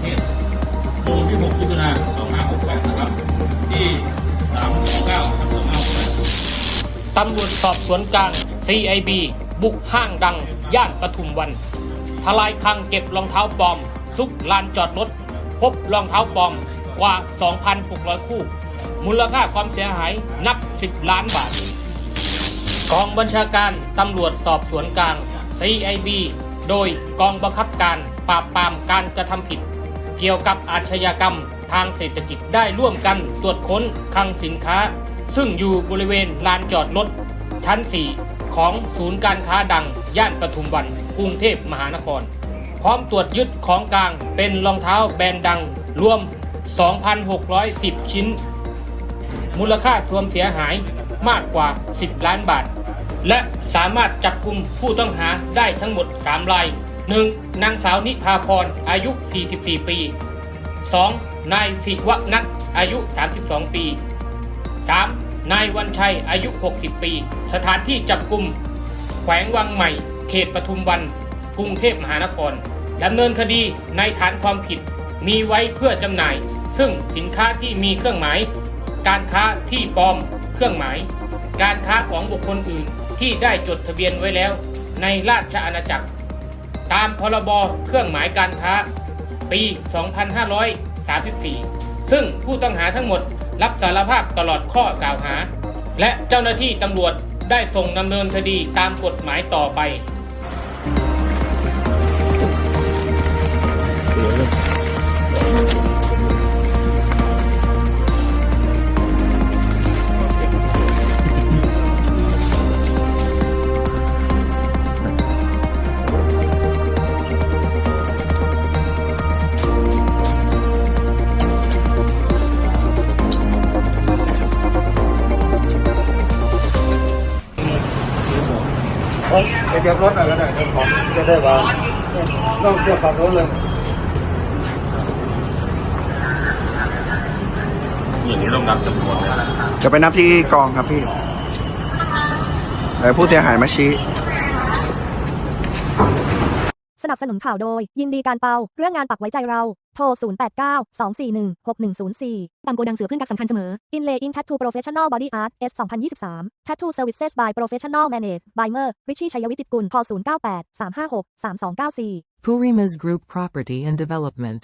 เทศลงที่6มิถุนายน2568 นะครับ ที่ 329ทับ2568ตำรวจสอบสวนกลาง CIB บุกห้างดัง ย่านปทุมวัน ทลายคลังเก็บรองเท้าปลอม ซุกลานจอดรถ พบรองเท้าปลอมกว่า 2,600 คู่ มูลค่าความเสียหายนับ 10 ล้านบาท กองบัญชาการตำรวจสอบสวนกลาง CIB โดยกองบังคับการปราบปรามการกระทำผิด เกี่ยวกับอาชญากรรม ทางเศรษฐกิจได้ร่วมกันตรวจค้นคลังสินค้า ซึ่งอยู่บริเวณลานจอดรถชั้น 4 ของศูนย์การค้าดัง ย่านปทุมวัน กรุงเทพมหานคร พร้อมตรวจยึดของกลางเป็นรองเท้าแบรนด์ดัง รวม 2,610 ชิ้น มูลค่าควมเสียหายมากกว่า 10 ล้านบาท และสามารถจับกลุ่มผู้ต้องหาได้ทั้งหมด 3 ราย 1. นางสาวนิพาพร อายุ 44 ปี 2. นายศิวนัทอายุ 32 ปี 3. นายวันชัย อายุ 60 ปี สถานที่จับกลุ่ม แขวงวังใหม่ เขตปทุมวัน กรุงเทพมหานคร ดำเนินคดีในฐานความผิด มีไว้เพื่อจำหน่าย ซึ่งสินค้าที่มีเครื่องหมาย การค้าที่ปลอม เครื่องหมาย การค้าของบุคคลอื่นที่ได้จดทะเบียนไว้แล้ว ในราชอาณาจักร ตามพรบเครื่องหมายการค้า ปี 2534 ซึ่งผู้ต้องหาทั้งหมดรับสารภาพตลอดข้อกล่าวหา และเจ้าหน้าที่ตำรวจได้ส่งดำเนินคดีตามกฎหมายต่อไป ไปเก็บรถหน่อยก็ได้เจ้าของจะได้ว่าต้องเที่ยวขับรถเลยอย่างนี้ต้องนับจำนวนเลยจะไปนับที่กองครับพี่เดี๋ยวผู้เสียหายมาชี้ สนับสนุนข่าวโดย ยินดีการเปา เรื่องงานปักไว้ใจเรา โทร 089 241 6104 ตามโกดังเสือเพื่อนกับสำคัญเสมอ Inlaying Tattoo Professional Body Art S 2023 Tattoo Services by Professional Managed by Mer Richie ชัยวิจิตรกุลโทร098 356 3294 Purima's Group Property and Development